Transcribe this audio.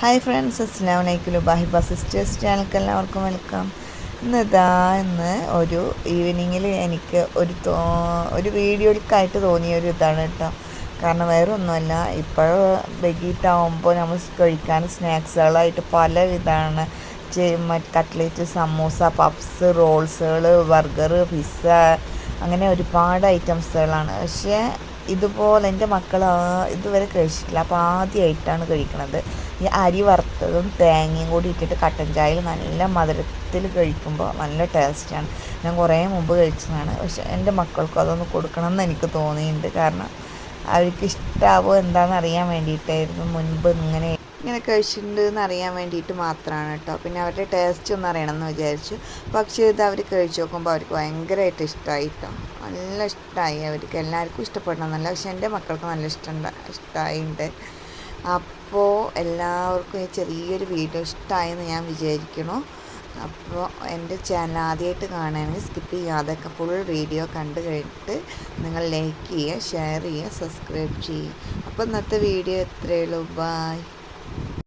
Hi friends അസ്ലാം വലൈക്കും ബാഹിബ sisters ചാനൽക്ക് എല്ലാവർക്കും വെൽക്കം ഇന്ന് ഇതാ ഇന്ന് ഒരു ഈവനിങ്ങിൽ എനിക്ക് ഒരു തോ ഒരു വീഡിയോയ്ക്കായിട്ട് തോന്നിയ ഒരു ഇതാണ് കേട്ടോ. കാരണം വേറെ ഒന്നുമല്ല ഇപ്പോൾ വൈകിട്ടാവുമ്പോൾ നമ്മൾ കഴിക്കാൻ സ്നാക്സുകളായിട്ട് പല വിധമാണ് കട്ട്ലേറ്റ് സമൂസ പപ്സ് റോൾസുകൾ ബർഗർ പിസ്സ അങ്ങനെ ഒരുപാട് ഐറ്റംസുകളാണ് പക്ഷേ ഇതുപോലെ എന്റെ മക്കൾ ഇതുവരെ കഴിച്ചിട്ടില്ല. അപ്പോൾ ആദ്യമായിട്ടാണ് കഴിക്കുന്നത് ഈ അരി വറുത്തതും തേങ്ങയും കൂടി ഇട്ടിട്ട് കട്ടൻ ചായയിൽ നല്ല മധുരത്തിൽ കഴിക്കുമ്പോൾ നല്ല ടേസ്റ്റാണ്. ഞാൻ കുറേ മുമ്പ് കഴിച്ചതാണ്. പക്ഷെ എന്റെ മക്കൾക്കും അതൊന്ന് കൊടുക്കണം എന്ന് എനിക്ക് തോന്നിയിട്ടുണ്ട്. കാരണം അവർക്ക് ഇഷ്ടമാവോ എന്താണെന്ന് അറിയാൻ വേണ്ടിയിട്ടായിരുന്നു മുൻപ് ഇങ്ങനെ ഇങ്ങനെ കഴിച്ചിട്ടുണ്ട് എന്ന് അറിയാൻ വേണ്ടിയിട്ട് മാത്രമാണ് കേട്ടോ. പിന്നെ അവരുടെ ടേസ്റ്റ് ഒന്ന് അറിയണമെന്ന് വിചാരിച്ചു. പക്ഷേ ഇത് അവർ കഴിച്ചു നോക്കുമ്പോൾ അവർക്ക് ഭയങ്കരമായിട്ട് ഇഷ്ടമായി കേട്ടോ. നല്ല ഇഷ്ടമായി അവർക്ക്. എല്ലാവർക്കും ഇഷ്ടപ്പെടണം ഇഷ്ടപ്പെടണമെന്നല്ല പക്ഷെ എന്റെ മക്കൾക്ക് നല്ല ഇഷ്ടം ഇഷ്ടമായിട്ടുണ്ട് അപ്പോൾ എല്ലാവർക്കും ഈ ചെറിയൊരു വീഡിയോ ഇഷ്ടമായെന്ന് ഞാൻ വിചാരിക്കണു അപ്പോൾ എന്റെ ചാനൽ ആദ്യമായിട്ട് കാണുകയാണെങ്കിൽ സ്കിപ്പ് ചെയ്യാതെ ഫുൾ വീഡിയോ കണ്ടു കഴിഞ്ഞിട്ട് നിങ്ങൾ ലൈക്ക് ചെയ്യുക ഷെയർ ചെയ്യുക സബ്സ്ക്രൈബ് ചെയ്യുക. അപ്പോൾ ഇന്നത്തെ വീഡിയോ എത്രയുള്ളൂ ബായ്